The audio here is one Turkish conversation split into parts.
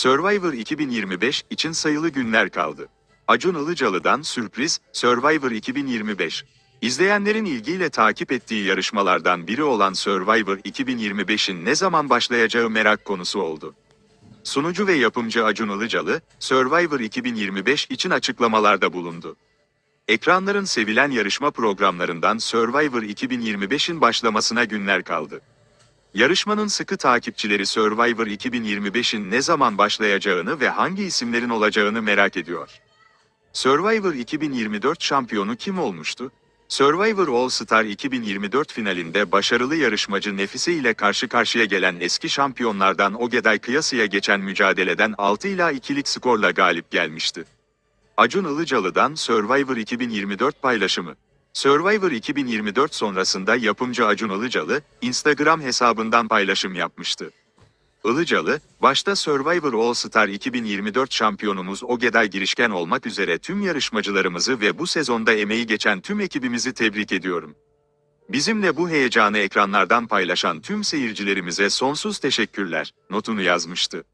Survivor 2025 için sayılı günler kaldı. Acun Ilıcalı'dan sürpriz, Survivor 2025. İzleyenlerin ilgiyle takip ettiği yarışmalardan biri olan Survivor 2025'in ne zaman başlayacağı merak konusu oldu. Sunucu ve yapımcı Acun Ilıcalı, Survivor 2025 için açıklamalarda bulundu. Ekranların sevilen yarışma programlarından Survivor 2025'in başlamasına günler kaldı. Yarışmanın sıkı takipçileri Survivor 2025'in ne zaman başlayacağını ve hangi isimlerin olacağını merak ediyor. Survivor 2024 şampiyonu kim olmuştu? Survivor All Star 2024 finalinde başarılı yarışmacı Nefise ile karşı karşıya gelen eski şampiyonlardan Ogeday Kıyası'ya geçen mücadeleden 6 ila 2'lik skorla galip gelmişti. Acun Ilıcalı'dan Survivor 2024 paylaşımı. Survivor 2024 sonrasında yapımcı Acun Ilıcalı, Instagram hesabından paylaşım yapmıştı. Ilıcalı, başta Survivor All Star 2024 şampiyonumuz Ogeday Girişken olmak üzere tüm yarışmacılarımızı ve bu sezonda emeği geçen tüm ekibimizi tebrik ediyorum. Bizimle bu heyecanı ekranlardan paylaşan tüm seyircilerimize sonsuz teşekkürler, notunu yazmıştı.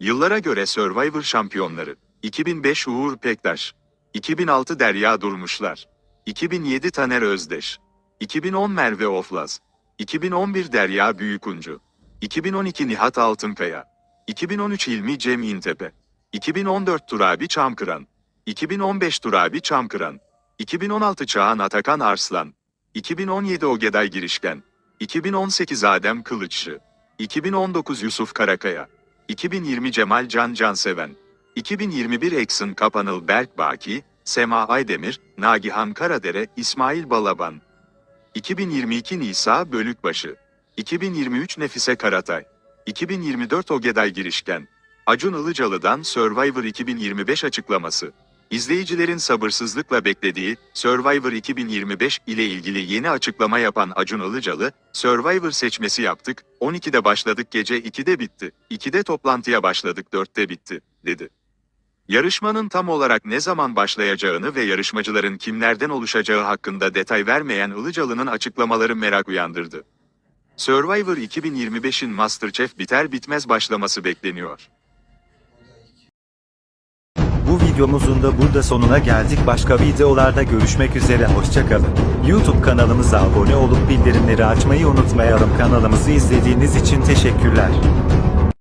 Yıllara göre Survivor şampiyonları 2005 Uğur Pektaş 2006 Derya Durmuşlar 2007 Taner Özdeş 2010 Merve Oflaz 2011 Derya Büyükuncu 2012 Nihat Altınkaya 2013 İlmi Cem İntepe 2014 Turabi Çamkıran 2015 Turabi Çamkıran 2016 Çağan Atakan Arslan 2017 Ogeday Girişken 2018 Adem Kılıççı 2019 Yusuf Karakaya 2020 Cemal Can Canseven 2021 Exxon Kapanıl Berk Baki, Sema Aydemir, Nagihan Karadere, İsmail Balaban. 2022 Nisa Bölükbaşı. 2023 Nefise Karatay. 2024 Ogeday Girişken. Acun Ilıcalı'dan Survivor 2025 açıklaması. İzleyicilerin sabırsızlıkla beklediği Survivor 2025 ile ilgili yeni açıklama yapan Acun Ilıcalı, Survivor seçmesi yaptık, 12'de başladık gece 2'de bitti, 2'de toplantıya başladık 4'te bitti, dedi. Yarışmanın tam olarak ne zaman başlayacağını ve yarışmacıların kimlerden oluşacağı hakkında detay vermeyen Ilıcalı'nın açıklamaları merak uyandırdı. Survivor 2025'in MasterChef biter bitmez başlaması bekleniyor. Bu videomuzun da burada sonuna geldik. Başka videolarda görüşmek üzere. Hoşçakalın. YouTube kanalımıza abone olup bildirimleri açmayı unutmayalım. Kanalımızı izlediğiniz için teşekkürler.